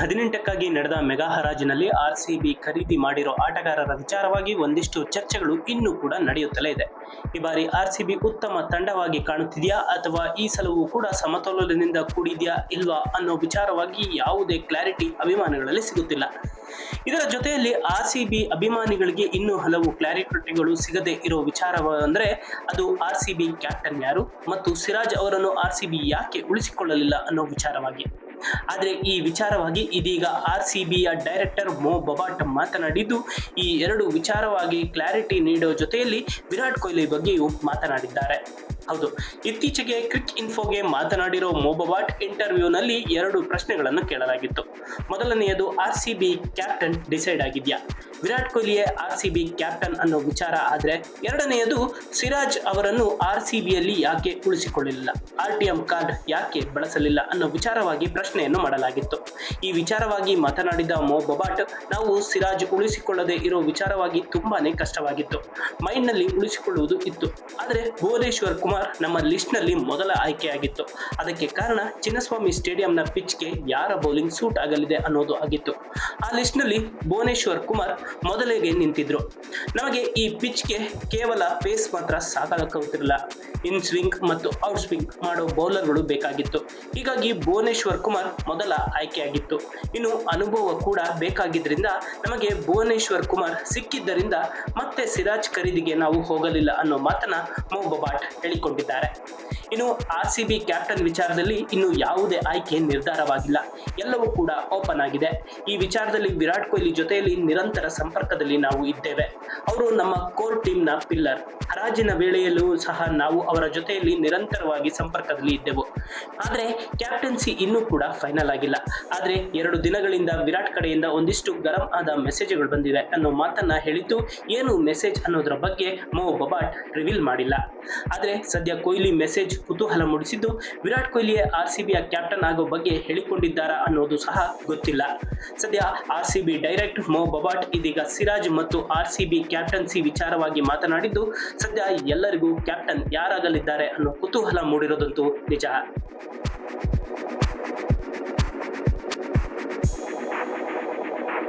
ಹದಿನೆಂಟಕ್ಕಾಗಿ ನಡೆದ mega ಹರಾಜಿನಲ್ಲಿ RCB ಖರೀದಿ ಮಾಡಿರೋ ಆಟಗಾರರ ವಿಚಾರವಾಗಿ ಒಂದಿಷ್ಟು ಚರ್ಚೆಗಳು ಇನ್ನೂ ಕೂಡ ನಡೆಯುತ್ತಲೇ ಇದೆ. ಈ ಬಾರಿ ಆರ್ಸಿಬಿ ಉತ್ತಮ ತಂಡವಾಗಿ ಕಾಣುತ್ತಿದೆಯಾ ಅಥವಾ ಈ ಸಲವೂ ಕೂಡ ಸಮತೋಲನದಿಂದ ಕೂಡಿದೆಯಾ ಇಲ್ವಾ ಅನ್ನೋ ವಿಚಾರವಾಗಿ ಯಾವುದೇ ಕ್ಲಾರಿಟಿ ಅಭಿಮಾನಿಗಳಲ್ಲಿ ಸಿಗುತ್ತಿಲ್ಲ. ಇದರ ಜೊತೆಯಲ್ಲಿ ಆರ್ ಸಿ ಬಿ ಅಭಿಮಾನಿಗಳಿಗೆ ಇನ್ನೂ ಹಲವು ಕ್ಲಾರಿಟಿಗಳು ಸಿಗದೆ ಇರೋ ವಿಚಾರ ಅಂದರೆ ಅದು ಬಿ ಕ್ಯಾಪ್ಟನ್ ಯಾರು ಮತ್ತು ಸಿರಾಜ್ ಅವರನ್ನು ಆರ್ ಸಿ ಬಿ ಯಾಕೆ ಉಳಿಸಿಕೊಳ್ಳಲಿಲ್ಲ ಅನ್ನೋ ವಿಚಾರವಾಗಿ. ಆದರೆ ಈ ವಿಚಾರವಾಗಿ ಇದೀಗ ಆರ್ ಸಿ ಬಿಯ ಡೈರೆಕ್ಟರ್ ಮೋ ಬಬಾಟ್ ಮಾತನಾಡಿದ್ದು, ಈ ಎರಡು ವಿಚಾರವಾಗಿ ಕ್ಲಾರಿಟಿ ನೀಡೋ ಜೊತೆಯಲ್ಲಿ ವಿರಾಟ್ ಕೊಹ್ಲಿ ಬಗ್ಗೆಯೂ ಮಾತನಾಡಿದ್ದಾರೆ. ಹೌದು. ಇತ್ತೀಚೆಗೆ ಕ್ವಿಕ್ ಇನ್ಫೋಗೆ ಮಾತನಾಡಿರೋ ಮೋಬವಾಟ್ ಇಂಟರ್ವ್ಯೂನಲ್ಲಿ ಎರಡು ಪ್ರಶ್ನೆಗಳನ್ನು ಕೇಳಲಾಗಿತ್ತು. ಮೊದಲನೆಯದು, R C B captain decide ಆಗಿದೆಯಾ? ವಿರಾಟ್ ಕೊಹ್ಲಿಯೇ ಆರ್ ಸಿ ಬಿ ಕ್ಯಾಪ್ಟನ್ ಅನ್ನೋ ವಿಚಾರ ಆದರೆ, ಎರಡನೆಯದು, ಸಿರಾಜ್ ಅವರನ್ನು ಆರ್ ಸಿ ಬಿಯಲ್ಲಿ ಯಾಕೆ ಉಳಿಸಿಕೊಳ್ಳಲಿಲ್ಲ? ಆರ್ ಟಿ ಎಂ ಕಾರ್ಡ್ ಯಾಕೆ ಬಳಸಲಿಲ್ಲ ಅನ್ನೋ ವಿಚಾರವಾಗಿ ಪ್ರಶ್ನೆಯನ್ನು ಮಾಡಲಾಗಿತ್ತು. ಈ ವಿಚಾರವಾಗಿ ಮಾತನಾಡಿದ ಮೋ ಬೊಬಾಟ್ ನಾವು ಸಿರಾಜ್ ಉಳಿಸಿಕೊಳ್ಳದೆ ಇರೋ ವಿಚಾರವಾಗಿ ತುಂಬಾನೇ ಕಷ್ಟವಾಗಿತ್ತು. ಮೈಂಡ್ನಲ್ಲಿ ಉಳಿಸಿಕೊಳ್ಳುವುದು ಇತ್ತು. ಆದರೆ, ಭುವನೇಶ್ವರ್ ಕುಮಾರ್ ನಮ್ಮ ಲಿಸ್ಟ್ನಲ್ಲಿ ಮೊದಲ ಆಯ್ಕೆಯಾಗಿತ್ತು. ಅದಕ್ಕೆ ಕಾರಣ ಚಿನ್ನಸ್ವಾಮಿ ಸ್ಟೇಡಿಯಂನ ಪಿಚ್ಗೆ ಯಾರ ಬೌಲಿಂಗ್ ಸೂಟ್ ಆಗಲಿದೆ ಅನ್ನೋದು ಆಗಿತ್ತು. ಆ ಲಿಸ್ಟ್ನಲ್ಲಿ ಭುವನೇಶ್ವರ್ ಕುಮಾರ್ ಮೊದಲಿಗೆ ನಿಂತಿದ್ರು. ನಮಗೆ ಈ ಪಿಚ್ಗೆ ಕೇವಲ ಪೇಸ್ ಮಾತ್ರ ಸಾಕಾಗುತ್ತಿರಲಿಲ್ಲ ಇನ್ ಸ್ವಿಂಗ್ ಮತ್ತು ಔಟ್ ಸ್ವಿಂಗ್ ಮಾಡೋ ಬೌಲರ್ಗಳು ಬೇಕಾಗಿತ್ತು. ಹೀಗಾಗಿ ಭುವನೇಶ್ವರ್ ಕುಮಾರ್ ಮೊದಲ ಆಯ್ಕೆಯಾಗಿತ್ತು. ಇನ್ನು ಅನುಭವ ಕೂಡ ಬೇಕಾಗಿದ್ದರಿಂದ ನಮಗೆ ಭುವನೇಶ್ವರ್ ಕುಮಾರ್ ಸಿಕ್ಕಿದ್ದರಿಂದ ಮತ್ತೆ ಸಿರಾಜ್ ಖರೀದಿಗೆ ನಾವು ಹೋಗಲಿಲ್ಲ ಅನ್ನೋ ಮಾತನ್ನ ಮೋಬಬಾಟ್ ಹೇಳಿಕೊಂಡಿದ್ದಾರೆ ಇನ್ನು ಆರ್ ಸಿ ಬಿ ಕ್ಯಾಪ್ಟನ್ ವಿಚಾರದಲ್ಲಿ ಇನ್ನು ಯಾವುದೇ ಆಯ್ಕೆ ನಿರ್ಧಾರವಾಗಿಲ್ಲ. ಎಲ್ಲವೂ ಕೂಡ ಓಪನ್ ಆಗಿದೆ. ಈ ವಿಚಾರದಲ್ಲಿ ವಿರಾಟ್ ಕೊಹ್ಲಿ ಜೊತೆಯಲ್ಲಿ ನಿರಂತರ ಸಂಪರ್ಕದಲ್ಲಿ ನಾವು ಇದ್ದೇವೆ. ಅವರು ನಮ್ಮ ಕೋರ್ ಟೀಮ್ನ ಪಿಲ್ಲರ್. ಹರಾಜಿನ ವೇಳೆಯಲ್ಲೂ ಸಹ ನಾವು ಅವರ ಜೊತೆಯಲ್ಲಿ ನಿರಂತರವಾಗಿ ಸಂಪರ್ಕದಲ್ಲಿ ಇದ್ದೆವು. ಆದರೆ ಕ್ಯಾಪ್ಟನ್ಸಿ ಇನ್ನೂ ಕೂಡ ಫೈನಲ್ ಆಗಿಲ್ಲ. ಆದರೆ ಎರಡು ದಿನಗಳಿಂದ ವಿರಾಟ್ ಕಡೆಯಿಂದ ಒಂದಿಷ್ಟು ಗರಂ ಆದ ಮೆಸೇಜ್ಗಳು ಬಂದಿವೆ. ಅನ್ನೋ ಮಾತನ್ನ ಹೇಳಿದ್ದು ಏನು ಮೆಸೇಜ್ ಅನ್ನೋದರ ಬಗ್ಗೆ ಮೋ ಬಬಾಟ್ ರಿವೀಲ್ ಮಾಡಿಲ್ಲ. ಆದರೆ ಸದ್ಯ ಕೊಹ್ಲಿ ಮೆಸೇಜ್ ಕುತೂಹಲ ಮೂಡಿಸಿದ್ದು, ವಿರಾಟ್ ಕೊಹ್ಲಿಯೇ ಆರ್ ಸಿ ಬಿಯ ಕ್ಯಾಪ್ಟನ್ ಆಗೋ ಬಗ್ಗೆ ಹೇಳಿಕೊಂಡಿದ್ದಾರಾ ಅನ್ನೋದು ಸಹ ಗೊತ್ತಿಲ್ಲ. ಸದ್ಯ ಆರ್ ಸಿ ಬಿ ಡೈರೆಕ್ಟ್ ಮೋ ಬಬಾಟ್, ಇದೀಗ ಸಿರಾಜ್ ಮತ್ತು ಆರ್ ಸಿ ಬಿ ಕ್ಯಾಪ್ಟನ್ಸಿ ವಿಚಾರವಾಗಿ ಮಾತನಾಡಿದ್ದು, ಸದ್ಯ ಎಲ್ಲರಿಗೂ ಕ್ಯಾಪ್ಟನ್ ಯಾರಾಗಲಿದ್ದಾರೆ ಅನ್ನೋ ಕುತೂಹಲ ಮೂಡಿರೋದಂತೂ ನಿಜ.